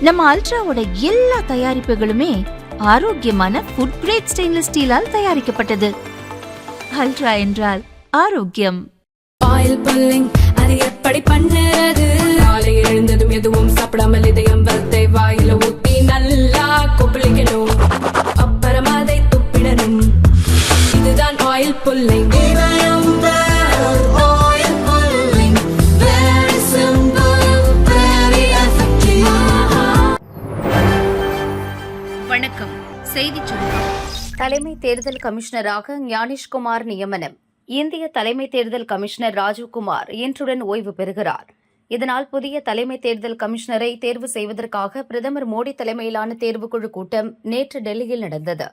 நம்ம அல்ட்ராவோட எல்லா தயாரிப்புகளுமே ஆரோக்கியமான ஃபுட் கிரேட் ஸ்டெயின்லெஸ் ஸ்டீலால் தயாரிக்கப்பட்டது. அல்ட்ரா என்றால் ஆரோக்கியம். ஆயில் புல்லிங் அது எப்படி பண்ணுறது? காலை எழுந்ததும் எதுவும் சாப்பிடாமல் இதயம் வளர்த்தை வாயில ஊத்தி நல்லா கொப்பளிக்கணும். தேர்தல் கமிஷனராக ஞானேஷ்குமார் நியமனம். இந்திய தலைமை தேர்தல் கமிஷனர் ராஜீவ்குமார் இன்றுடன் ஓய்வு பெறுகிறார். இதனால் புதிய தலைமை தேர்தல் கமிஷனரை தேர்வு செய்வதற்காக பிரதமர் மோடி தலைமையிலான தேர்வுக்குழு கூட்டம் நேற்று டெல்லியில் நடந்தது.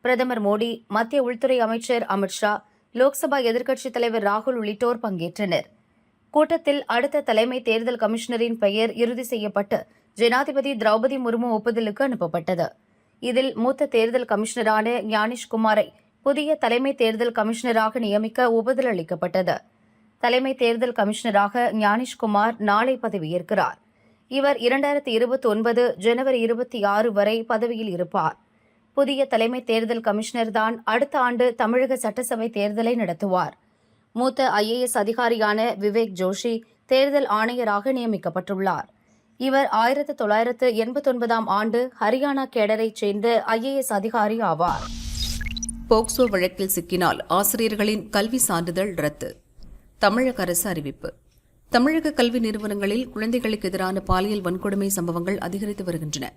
பிரதமர் மோடி மத்திய உள்துறை அமைச்சர் அமித்ஷா லோக்சபா எதிர்க்கட்சித் தலைவர் ராகுல் உள்ளிட்டோர் பங்கேற்றனர். கூட்டத்தில் அடுத்த தலைமை தேர்தல் கமிஷனரின் பெயர் இறுதி செய்யப்பட்டு ஜனாதிபதி திரௌபதி முர்மு ஒப்புதலுக்கு அனுப்பப்பட்டது. இதில் மூத்த தேர்தல் கமிஷனரான ஞானிஷ்குமாரை புதிய தலைமை தேர்தல் கமிஷனராக நியமிக்க ஒப்புதல் அளிக்கப்பட்டது. தலைமை தேர்தல் கமிஷனராக ஞானிஷ்குமார் நாளை பதவியேற்கிறார். இவர் இரண்டாயிரத்தி இருபத்தி ஒன்பது ஜனவரி இருபத்தி ஆறு வரை பதவியில் இருப்பார். புதிய தலைமை தேர்தல் கமிஷனர் தான் அடுத்த ஆண்டு தமிழக சட்டசபை தேர்தலை நடத்துவார். மூத்த ஐஏஎஸ் அதிகாரியான விவேக் ஜோஷி தேர்தல் ஆணையராக நியமிக்கப்பட்டுள்ளார். இவர் ஆயிரத்து தொள்ளாயிரத்து எண்பத்தொன்பதாம் ஆண்டு ஹரியானா கேடரைச் சேர்ந்த ஐஏஎஸ் அதிகாரி ஆவார். போக்சோ வழக்கில் சிக்கினால் ஆசிரியர்களின் கல்வி சான்றிதழ் ரத்து. தமிழக அரசு அறிவிப்பு. தமிழக கல்வி நிறுவனங்களில் குழந்தைகளுக்கு எதிரான பாலியல் வன்கொடுமை சம்பவங்கள் அதிகரித்து வருகின்றன.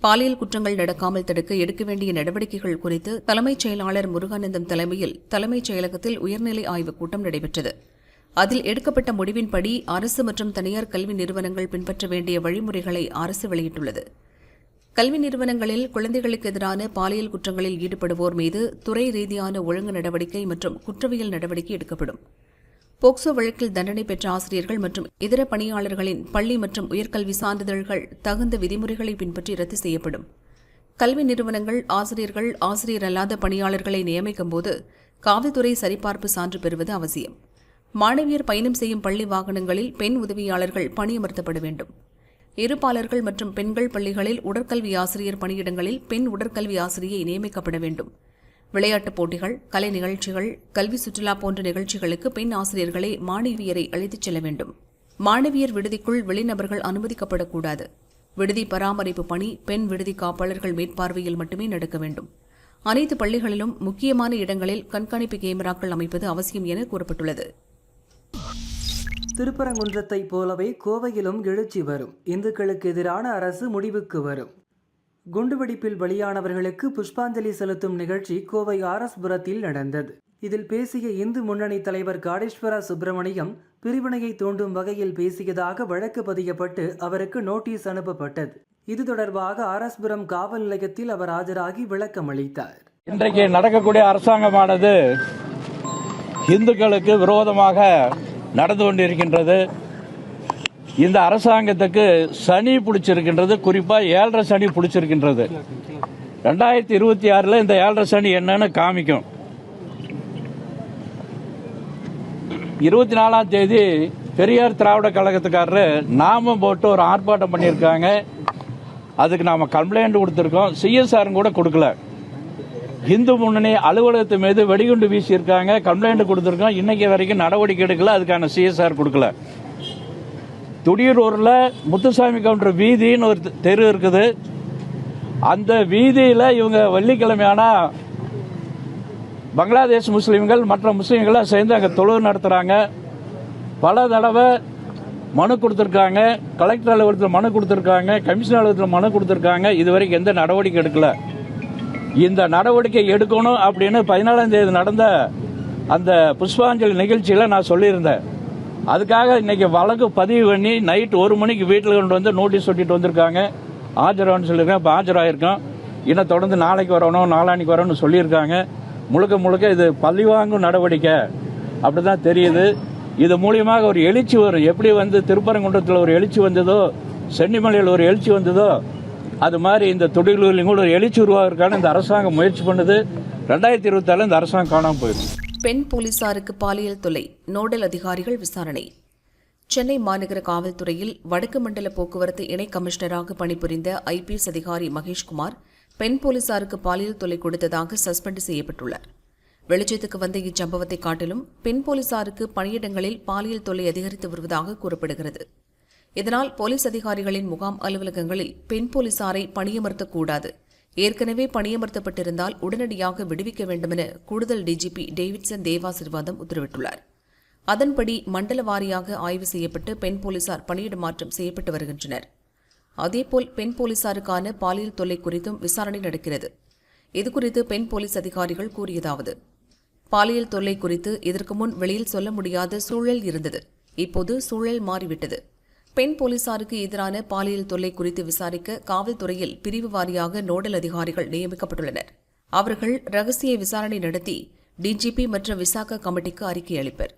பாலியல் குற்றங்கள் நடக்காமல் தடுக்க எடுக்க வேண்டிய நடவடிக்கைகள் குறித்து தலைமைச் செயலாளர் முருகானந்தம் தலைமையில் தலைமைச் செயலகத்தில் உயர்நிலை ஆய்வுக் கூட்டம் நடைபெற்றது. அதில் எடுக்கப்பட்ட முடிவின்படி அரசு மற்றும் தனியார் கல்வி நிறுவனங்கள் பின்பற்ற வேண்டிய வழிமுறைகளை அரசு வெளியிட்டுள்ளது. கல்வி நிறுவனங்களில் குழந்தைகளுக்கு எதிரான பாலியல் குற்றங்களில் ஈடுபடுவோர் மீது துறை ரீதியான ஒழுங்கு நடவடிக்கை மற்றும் குற்றவியல் நடவடிக்கை எடுக்கப்படும். போக்சோ வழக்கில் தண்டனை பெற்ற ஆசிரியர்கள் மற்றும் இதர பணியாளர்களின் பள்ளி மற்றும் உயர்கல்வி சான்றிதழ்கள் தகுந்த விதிமுறைகளை பின்பற்றி ரத்து செய்யப்படும். கல்வி நிறுவனங்கள் ஆசிரியர்கள் ஆசிரியர் அல்லாத பணியாளர்களை நியமிக்கும்போது காவல்துறை சரிபார்ப்பு சான்று பெறுவது அவசியம். மாணவியர் பயணம் செய்யும் பள்ளி வாகனங்களில் பெண் உதவியாளர்கள் பணியமர்த்தப்பட வேண்டும். இருப்பாளர்கள் மற்றும் பெண்கள் பள்ளிகளில் உடற்கல்வி ஆசிரியர் பணியிடங்களில் பெண் உடற்கல்வி ஆசிரியை நியமிக்கப்பட வேண்டும். விளையாட்டுப் போட்டிகள் கலை நிகழ்ச்சிகள் கல்வி சுற்றுலா போன்ற நிகழ்ச்சிகளுக்கு பெண் ஆசிரியர்களை மாணவியரை அழைத்துச் செல்ல வேண்டும். மாணவியர் விடுதிக்குள் வெளிநபர்கள் அனுமதிக்கப்படக்கூடாது. விடுதி பராமரிப்பு பணி பெண் விடுதி காப்பாளர்கள் மேற்பார்வையில் மட்டுமே நடக்க வேண்டும். அனைத்து பள்ளிகளிலும் முக்கியமான இடங்களில் கண்காணிப்பு கேமராக்கள் அமைப்பது அவசியம் என கூறப்பட்டுள்ளது. திருப்பரங்குன்றத்தைப் போலவே கோவையிலும் எழுச்சி வரும். இந்துக்களுக்கு எதிரான அரசு முடிவுக்கு வரும். குண்டுவெடிப்பில் பலியானவர்களுக்கு புஷ்பாஞ்சலி செலுத்தும் நிகழ்ச்சி கோவை ஆர்எஸ்புரத்தில் நடந்தது. இதில் பேசிய இந்து முன்னணி தலைவர் காடேஸ்வரா சுப்பிரமணியம் பிரிவினையை தூண்டும் வகையில் பேசியதாக வழக்கு பதியப்பட்டு அவருக்கு நோட்டீஸ் அனுப்பப்பட்டது. இது தொடர்பாக ஆர்எஸ்புரம் காவல் நிலையத்தில் அவர் ஆஜராகி விளக்கம் அளித்தார். இன்றைக்கு நடக்கக்கூடிய அரசாங்கமானது இந்துக்களுக்கு விரோதமாக நடந்து கொண்டிருக்கின்றது. இந்த அரசாங்கத்துக்கு சனி பிடிச்சிருக்கின்றது. குறிப்பாக ஏழரை சனி பிடிச்சிருக்கின்றது. ரெண்டாயிரத்தி இருபத்தி ஆறில் இந்த ஏழரை சனி என்னன்னு காமிக்கும். இருபத்தி நாலாம் தேதி பெரியார் திராவிட கழகத்துக்காரரு நாமம் போட்டு ஒரு ஆர்ப்பாட்டம் பண்ணியிருக்காங்க. அதுக்கு நாம் கம்ப்ளைண்ட் கொடுத்துருக்கோம். சிஎஸ்ஆரும் கூட கொடுக்கல. இந்து முன்னணி அலுவலகத்து மீது வெடிகுண்டு வீசியிருக்காங்க கம்ப்ளைண்ட் கொடுத்துருக்கோம். இன்னைக்கு வரைக்கும் நடவடிக்கை எடுக்கல அதுக்கான சிஎஸ்ஆர் கொடுக்கல. துடியூரூரில் முத்துசாமி கவுண்டர் வீதின்னு ஒரு தெரு இருக்குது. அந்த வீதியில் இவங்க வெள்ளிக்கிழமையானா பங்களாதேஷ் முஸ்லீம்கள் மற்ற முஸ்லீம்கள்லாம் சேர்ந்து அங்கே தொழுவு நடத்துகிறாங்க பல தடவை மனு கொடுத்துருக்காங்க. கலெக்டர் அலுவலகத்தில் மனு கொடுத்துருக்காங்க. கமிஷனர் அலுவலகத்தில் மனு கொடுத்துருக்காங்க. இதுவரைக்கும் எந்த நடவடிக்கை எடுக்கல. இந்த நடவடிக்கை எடுக்கணும் அப்படின்னு பதினாலாம் தேதி நடந்த அந்த புஷ்பாஞ்சலி நிகழ்ச்சியில் நான் சொல்லியிருந்தேன். அதுக்காக இன்னைக்கு வழக்கு பதிவு பண்ணி நைட் ஒரு மணிக்கு வீட்டில் கொண்டு வந்து நோட்டீஸ் ஒட்டிட்டு வந்திருக்காங்க. ஆஜரான்னு சொல்லியிருக்கேன் இப்போ ஆஜராயிருக்கோம். இன்னும் தொடர்ந்து நாளைக்கு வரணும் நாளான்னைக்கு வரணும்னு சொல்லியிருக்காங்க. முழுக்க முழுக்க இது பழிவாங்கும் நடவடிக்கை. அப்படி தான் தெரியுது. இது மூலியமாக ஒரு எழுச்சி வரும். எப்படி வந்து திருப்பரங்குன்றத்தில் ஒரு எழுச்சி வந்ததோ சென்னிமலையில் ஒரு எழுச்சி வந்ததோ அது மாதிரி இந்த தொழில்களிலும் கூட ஒரு எழுச்சி உருவாகிறதுக்கான இந்த அரசாங்கம் முயற்சி பண்ணுது. ரெண்டாயிரத்தி இருபத்தாலும் இந்த அரசாங்கம் காணாமல் போயிடும் பெண் போலீசாருக்கு பாலியல் தொல்லை நோடல் அதிகாரிகள் விசாரணை. சென்னை மாநகர காவல்துறையில் வடக்கு மண்டல போக்குவரத்து இணை கமிஷனராக பணிபுரிந்த ஐபிஎஸ் அதிகாரி மகேஷ்குமார் பெண் போலீசாருக்கு பாலியல் தொல்லை கொடுத்ததாக சஸ்பெண்ட் செய்யப்பட்டுள்ளார். வெளிச்சத்துக்கு வந்த இச்சம்பவத்தை காட்டிலும் பெண் போலீசாருக்கு பணியிடங்களில் பாலியல் தொல்லை அதிகரித்து வருவதாக கூறப்படுகிறது. இதனால் போலீஸ் அதிகாரிகளின் முகாம் அலுவலகங்களில் பெண் போலீசாரை பணியமர்த்தக்கூடாது. ஏற்கனவே பணியமர்த்தப்பட்டிருந்தால் உடனடியாக விடுவிக்க வேண்டுமென கூடுதல் டிஜிபி டேவிட்சன் தேவாசிர்வாதம் உத்தரவிட்டுள்ளார். அதன்படி மண்டல வாரியாக ஆய்வு செய்யப்பட்டு பெண் போலீசார் பணியிட மாற்றம் செய்யப்பட்டு வருகின்றனர். அதேபோல் பெண் போலீசாருக்கான பாலியல் தொல்லை குறித்தும் விசாரணை நடக்கிறது. இதுகுறித்து பெண் போலீஸ் அதிகாரிகள் கூறியதாவது. பாலியல் தொல்லை குறித்து இதற்கு முன் வெளியில் சொல்ல முடியாத சூழல் இருந்தது. இப்போது சூழல் மாறிவிட்டது. பெண் போலீசாருக்கு எதிரான பாலியல் தொல்லை குறித்து விசாரிக்க காவல்துறையில் பிரிவு வாரியாக நோடல் அதிகாரிகள் நியமிக்கப்பட்டுள்ளனர். அவர்கள் ரகசிய விசாரணை நடத்தி டிஜிபி மற்றும் விசாகா கமிட்டிக்கு அறிக்கை அளிப்பர்.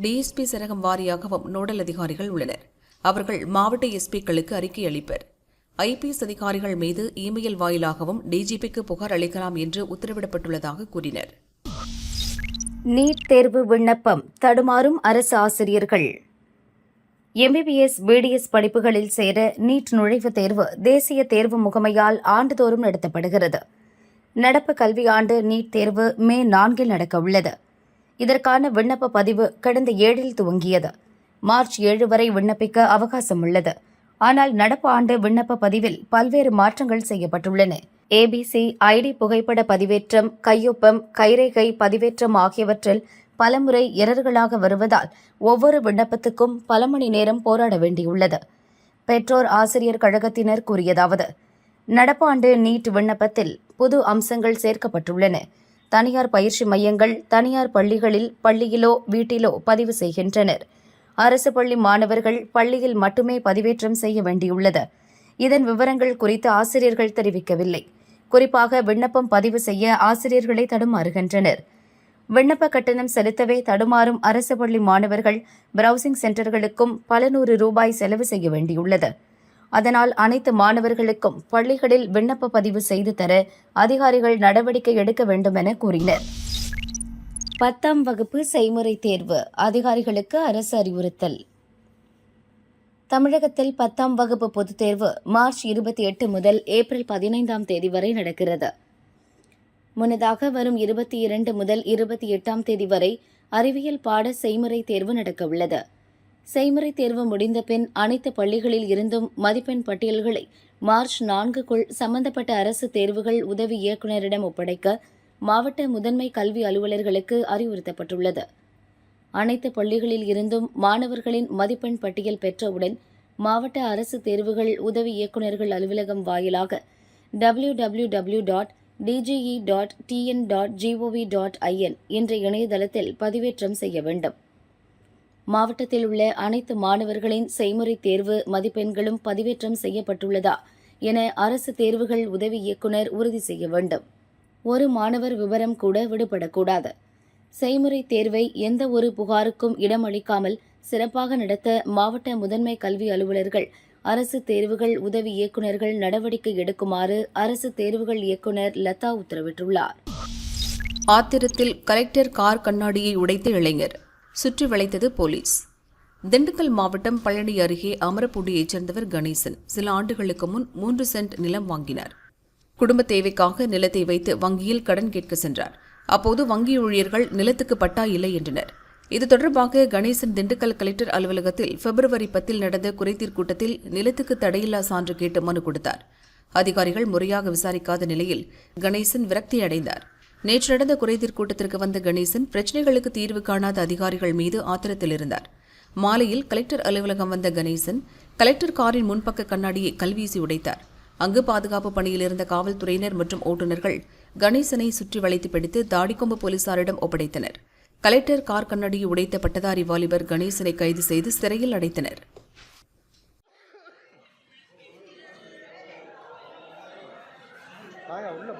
டிஎஸ்பி சரகம் வாரியாகவும் நோடல் அதிகாரிகள் உள்ளனர். அவர்கள் மாவட்ட எஸ்பிக்களுக்கு அறிக்கை அளிப்பர். ஐபிஎஸ் அதிகாரிகள் மீது இமெயில் வாயிலாகவும் டிஜிபிக்கு புகார் அளிக்கலாம் என்று உத்தரவிடப்பட்டுள்ளதாக கூறினர். நீட் தேர்வு விண்ணப்பம் தடுமாறும் அரசு ஆசிரியர்கள். எம்பிபிஎஸ் பிடிஎஸ் படிப்புகளில் சேர நீட் நுழைவுத் தேர்வு தேசிய தேர்வு முகமையால் ஆண்டுதோறும் நடத்தப்படுகிறது. நடப்பு கல்வியாண்டு நீட் தேர்வு மே நான்கில் நடக்க உள்ளது இதற்கான விண்ணப்ப பதிவு கடந்த ஏழில் துவங்கியது. மார்ச் ஏழு வரை விண்ணப்பிக்க அவகாசம் உள்ளது ஆனால் நடப்பு ஆண்டு விண்ணப்ப பதிவில் பல்வேறு மாற்றங்கள் செய்யப்பட்டுள்ளன. ஏபிசி ஐடி புகைப்பட பதிவேற்றம் கையொப்பம் கைரேகை பதிவேற்றம் ஆகியவற்றில் பலமுறை எரர்களாக வருவதால் ஒவ்வொரு விண்ணப்பத்துக்கும் பல மணி நேரம் போராட வேண்டியுள்ளது. பெற்றோர் ஆசிரியர் கழகத்தினர் கூறியதாவது நடப்பாண்டு நீட் விண்ணப்பத்தில் புது அம்சங்கள் சேர்க்கப்பட்டுள்ளன. தனியார் பயிற்சி மையங்கள் தனியார் பள்ளிகளில் பள்ளியிலோ வீட்டிலோ பதிவு செய்கின்றனர். அரசு பள்ளி மாணவர்கள் பள்ளியில் மட்டுமே பதிவேற்றம் செய்ய வேண்டியுள்ளது. இதன் விவரங்கள் குறித்து ஆசிரியர்கள் தெரிவிக்கவில்லை. குறிப்பாக விண்ணப்பம் பதிவு செய்ய ஆசிரியர்களை தடுமாறுகின்றனர். விண்ணப்ப கட்டணம் செலுத்தவே தடுமாறும் அரசு பள்ளி மாணவர்கள் பிரவுசிங் சென்டர்களுக்கும் பல நூறு ரூபாய் செலவு செய்ய வேண்டியுள்ளது. அதனால் அனைத்து மாணவர்களுக்கும் பள்ளிகளில் விண்ணப்ப பதிவு செய்து தர அதிகாரிகள் நடவடிக்கை எடுக்க வேண்டும் என கூறினர். பத்தாம் வகுப்பு செய்முறை தேர்வு அதிகாரிகளுக்கு அரசு அறிவுறுத்தல். தமிழகத்தில் பத்தாம் வகுப்பு பொதுத் தேர்வு மார்ச் இருபத்தி எட்டு முதல் ஏப்ரல் பதினைந்தாம் தேதி வரை நடக்கிறது. முன்னதாக வரும் இருபத்தி இரண்டு முதல் இருபத்தி எட்டாம் தேதி வரை அறிவியல் பாட செய்முறை தேர்வு நடக்கவுள்ளது. செய்முறை தேர்வு முடிந்த பின் அனைத்து பள்ளிகளில் இருந்தும் மதிப்பெண் பட்டியல்களை மார்ச் நான்குக்குள் சம்பந்தப்பட்ட அரசு தேர்வுகள் உதவி இயக்குநரிடம் ஒப்படைக்க மாவட்ட முதன்மை கல்வி அலுவலர்களுக்கு அறிவுறுத்தப்பட்டுள்ளது. அனைத்து பள்ளிகளில் இருந்தும் மாணவர்களின் மதிப்பெண் பட்டியல் பெற்றவுடன் மாவட்ட அரசு தேர்வுகள் உதவி இயக்குநர்கள் அலுவலகம் வாயிலாக W W W dot DGE dot TN dot GOV dot IN என்ற இணையதளத்தில் பதிவேற்றம் செய்ய வேண்டும். மாவட்டத்தில் உள்ள அனைத்து மாணவர்களின் செய்முறை தேர்வு மதிப்பெண்களும் பதிவேற்றம் செய்யப்பட்டுள்ளதா என அரசு தேர்வுகள் உதவி இயக்குநர் உறுதி செய்ய வேண்டும். ஒரு மாணவர் விவரம் கூட விடுபடக்கூடாது. செய்முறை தேர்வை எந்த ஒரு புகாருக்கும் இடமளிக்காமல் சிறப்பாக நடத்த மாவட்ட முதன்மை கல்வி அலுவலர்கள் அரசு தேர்வுகள் உதவி இயக்குநர்கள் நடவடிக்கை எடுக்குமாறு அரசு தேர்வுகள் இயக்குநர் லதா உத்தரவிட்டுள்ளார். ஆத்திரத்தில் கலெக்டர் கார் கண்ணாடியை உடைத்த இளைஞர் சுற்றி வளைத்தது போலீஸ். திண்டுக்கல் மாவட்டம் பழனி அருகே அமரப்பூண்டியைச் சேர்ந்தவர் கணேசன் சில ஆண்டுகளுக்கு முன் மூன்று சென்ட் நிலம் வாங்கினார். குடும்ப தேவைக்காக நிலத்தை வைத்து வங்கியில் கடன் கேட்க சென்றார். அப்போது வங்கி ஊழியர்கள் நிலத்துக்கு பட்டா இல்லை என்றனர். இது தொடர்பாக கணேசன் திண்டுக்கல் கலெக்டர் அலுவலகத்தில் பிப்ரவரி பத்தில் நடந்த குறைதீர் கூட்டத்தில் நிலத்துக்கு தடையில்லா சான்று கேட்டு மனு கொடுத்தார். அதிகாரிகள் முறையாக விசாரிக்காத நிலையில் கணேசன் விரக்தி அடைந்தார். நேற்று நடந்த குறைதீர் கூட்டத்திற்கு வந்த கணேசன் பிரச்சினைகளுக்கு தீர்வு காணாத அதிகாரிகள் மீது ஆத்திரத்தில் இருந்தார். மாலையில் கலெக்டர் அலுவலகம் வந்த கணேசன் கலெக்டர் காரின் முன்பக்க கண்ணாடியை கல்வீசி உடைத்தார். அங்கு பாதுகாப்பு பணியில் இருந்த காவல்துறையினர் மற்றும் ஓட்டுநர்கள் கணேசனை சுற்றி வளைத்து பிடித்து தாடிக்கொம்பு போலீசாரிடம் ஒப்படைத்தனர். கலெக்டர் கார் கண்ணாடி உடைத்த பட்டதாரி வாலிபர் கணேசனை கைது செய்து சிறையில் அடைத்தனர். உள்ள